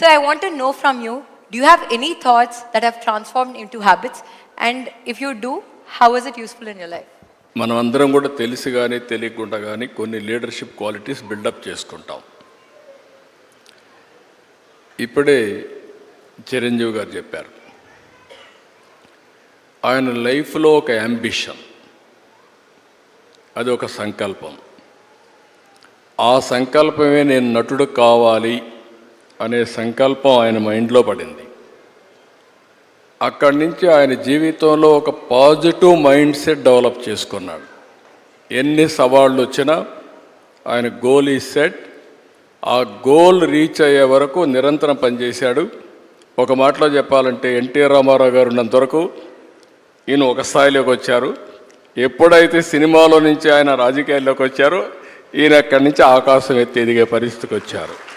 So I want know from you do have any thoughts that have transformed into habits and if you do how is it useful in your life మనం అందరం కూడా తెలిసి కానీ తెలియకుండా కానీ కొన్ని leadership qualities buildup చేసుకుంటాం. ఇప్పుడే చిరంజీవి గారు చెప్పారు. ఆయన లైఫ్లో ఒక అంబిషన్ అది ఒక సంకల్పం. ఆ సంకల్పమే నేను నటుడు కావాలి అనే సంకల్పం ఆయన మైండ్లో పడింది. అక్కడి నుంచి ఆయన జీవితంలో ఒక పాజిటివ్ మైండ్ సెట్ డెవలప్ చేసుకున్నాడు. ఎన్ని సవాళ్ళు వచ్చినా ఆయన గోల్ ఈ సెట్. ఆ గోల్ రీచ్ అయ్యే వరకు నిరంతరం పనిచేశాడు. ఒక మాటలో చెప్పాలంటే ఎన్టీఆర్ రామారావు గారు ఉన్నంత వరకు ఈయన ఒక స్థాయిలోకి వచ్చారు. ఎప్పుడైతే సినిమాలో నుంచి ఆయన రాజకీయాల్లోకి వచ్చారో ఈయన అక్కడి నుంచి ఆకాశం ఎత్తి ఎదిగే పరిస్థితికి వచ్చారు.